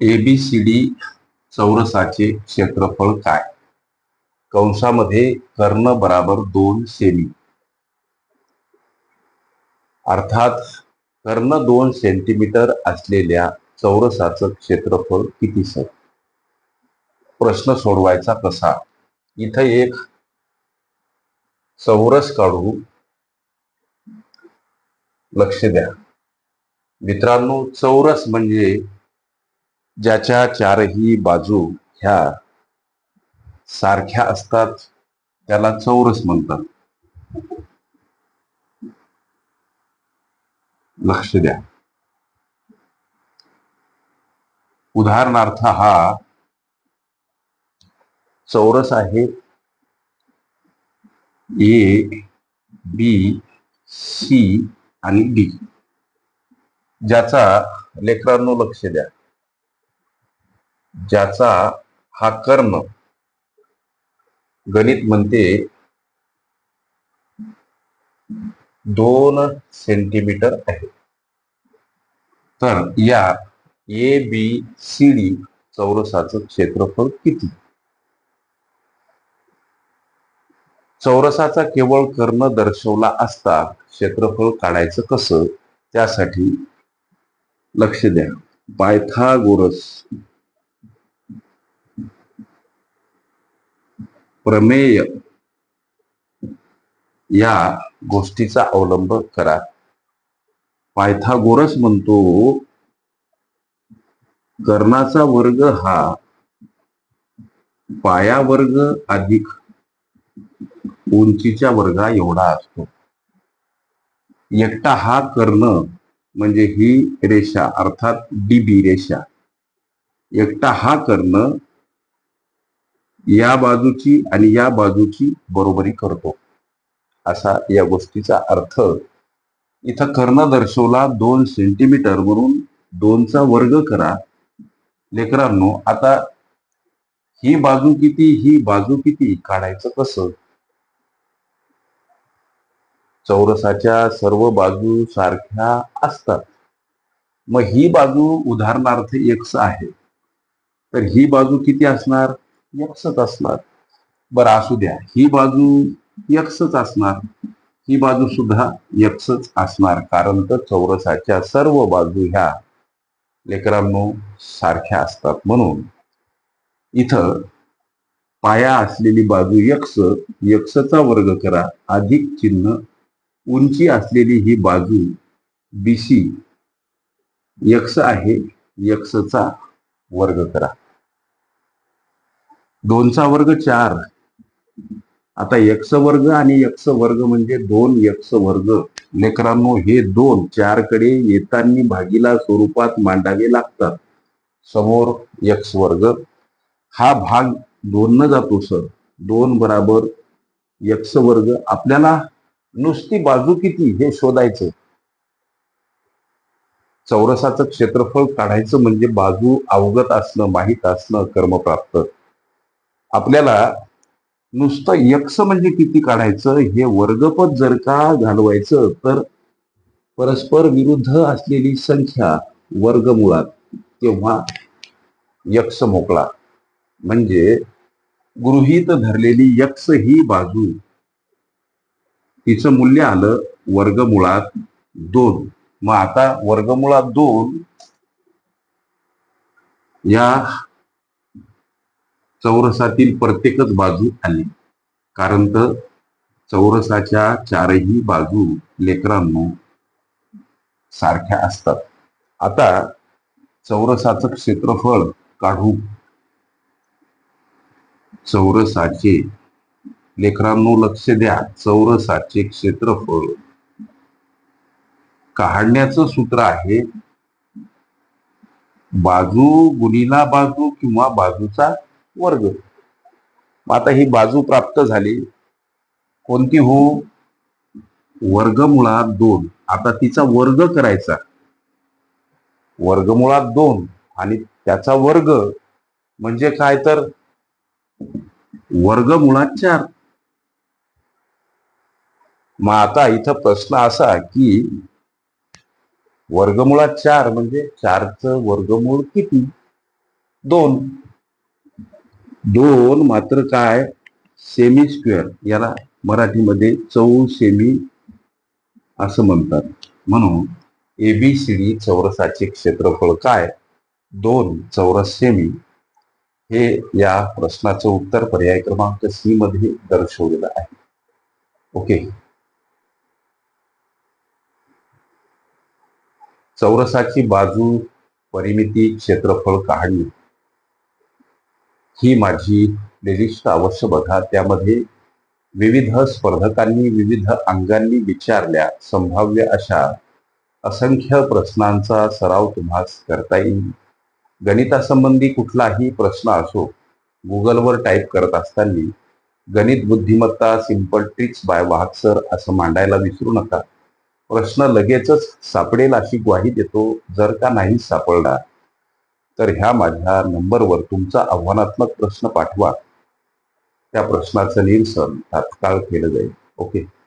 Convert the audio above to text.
ABCD चौरसाचे क्षेत्रफळ काय? कंसामध्ये कर्ण बराबर दोन सेमी अर्थात कर्ण दोन सेंटीमीटर असलेल्या चौरसाचं क्षेत्रफळ किती सर प्रश्न सोडवायचा कसा? इथं एक चौरस काढू लक्ष द्या. मित्रांनो चौरस म्हणजे ज्याच्या चारही बाजू ह्या सारख्या असतात त्याला चौरस म्हणतात. लक्ष द्या. उदाहरणार्थ हा चौरस आहे. ए बी सी आणि डी ज्याचा लेकरांनो लक्ष द्या. ज्याचा हा कर्ण गणित म्हणते दोन सेंटीमीटर आहे. तर या ए बी सी डी चौरसाचं क्षेत्रफळ किती? चौरसाचा केवळ कर्ण दर्शवला असता क्षेत्रफळ काढायचं कसं? त्यासाठी लक्ष द्या. पायथागोरस. प्रमेय. या गोष्टीचा अवलंब करा. पायथागोरस म्हणतो कर्णाचा वर्ग हा पाया वर्ग अधिक उंचीच्या वर्गा एवढा असतो. एकटा हा कर्ण म्हणजे ही रेषा अर्थात डीबी रेषा. एकटा हा कर्ण या बाजूची आणि या बाजूची बरोबरी करतो. असा या गोष्टीचा अर्थ. इथं कर्ण दर्शवला दोन सेंटीमीटर म्हणून दोनचा वर्ग करा. लेकरांनो आता ही बाजू किती ही बाजू किती काढायचं कसं? चौरसाच्या सर्व बाजू सारख्या असतात. मग ही बाजू उदाहरणार्थ एक्स आहे. तर ही बाजू किती असणार? एक्सच असणार. बरं असू द्या. ही बाजू एक्सच असणार. ही बाजू सुद्धा एक्सच असणार. कारण तर चौरसाच्या सर्व बाजू ह्या लेकरांनो सारख्या असतात म्हणून. इथं पाया असलेली बाजू यक्स यक्षचा वर्ग करा. अधिक चिन्ह उंची असलेली ही बाजू बीसी यक्ष आहे यक्षचा वर्ग करा. दोनचा वर्ग चार. आता यक्ष वर्ग आणि यक्ष वर्ग म्हणजे दोन यक्ष वर्ग. लेकरांनो हे दोन चारकडे येताना भागीला स्वरूपात मांडावे लागतात. समोर यक्ष वर्ग. हा भाग दोन न जातो सर. दोन बराबर यक्ष वर्ग. आपल्याला नुसती बाजू किती हे शोधायचं? चौरसाचं क्षेत्रफळ काढायचं म्हणजे बाजू अवगत असणं माहीत असणं कर्मप्राप्त आपल्याला नुसतं यक्ष म्हणजे किती काढायचं? हे वर्गपद जर का घालवायचं तर परस्पर विरुद्ध असलेली संख्या वर्गमुळात तेव्हा यक्ष मोकळा. म्हणजे गृहीत धरलेली यक्ष ही बाजू तिचं मूल्य आलं वर्गमुळात दोन. मग आता वर्गमुळात दोन या चौरसातील प्रत्येकच बाजू आली कारण तर चौरसाच्या चारही बाजू लेकरांनो सारख्या असतात. आता चौरसाचं क्षेत्रफळ काढू. चौरसाचे लेकरांनो लक्ष द्या. चौरसाचे क्षेत्रफळ. काढण्याचं सूत्र आहे बाजू गुणीला बाजू किंवा बाजूचा वर्ग. आता ही बाजू प्राप्त झाली. कोणती हो? वर्गमुळात दोन. आता तिचा वर्ग करायचा. वर्गमुळात दोन आणि त्याचा वर्ग म्हणजे काय तर? वर्गमुळात चार. मग आता इथं प्रश्न असा की वर्गमुळात चार म्हणजे चारचं वर्गमूळ किती? दोन. दोन मात्र काय? सेमी स्क्वेअर याला मराठीमध्ये चौ सेमी असं म्हणतात. म्हणून एबीसीडी चौरसाचे क्षेत्रफळ काय? दोन चौरस सेमी हे या प्रश्नाचं उत्तर पर्याय क्रमांक सी मध्ये दर्शवलेलं आहे. ओके. चौरसाची बाजू परिमिती क्षेत्रफळ काढणे. ही माझी प्लेलिस्ट अवश्य बघा त्यामध्ये विविध स्पर्धकांनी विविध अंगांनी विचारल्या संभाव्य अशा असंख्य प्रश्नांचा सराव तुम्हाला करता येईल. गणितासंबंधी कुठलाही प्रश्न असो गुगलवर टाईप करत असताना गणित बुद्धिमत्ता सिंपल ट्रिक्स बाय वाहक सर असं मांडायला विसरू नका. प्रश्न लगेचच सापडेल अशी ग्वाही देतो जर का नाही सापडला तर ह्या माझ्या नंबरवर तुमचा आव्हानात्मक प्रश्न पाठवा. त्या प्रश्नाचं निरसन तात्काळ केलं जाईल. ओके.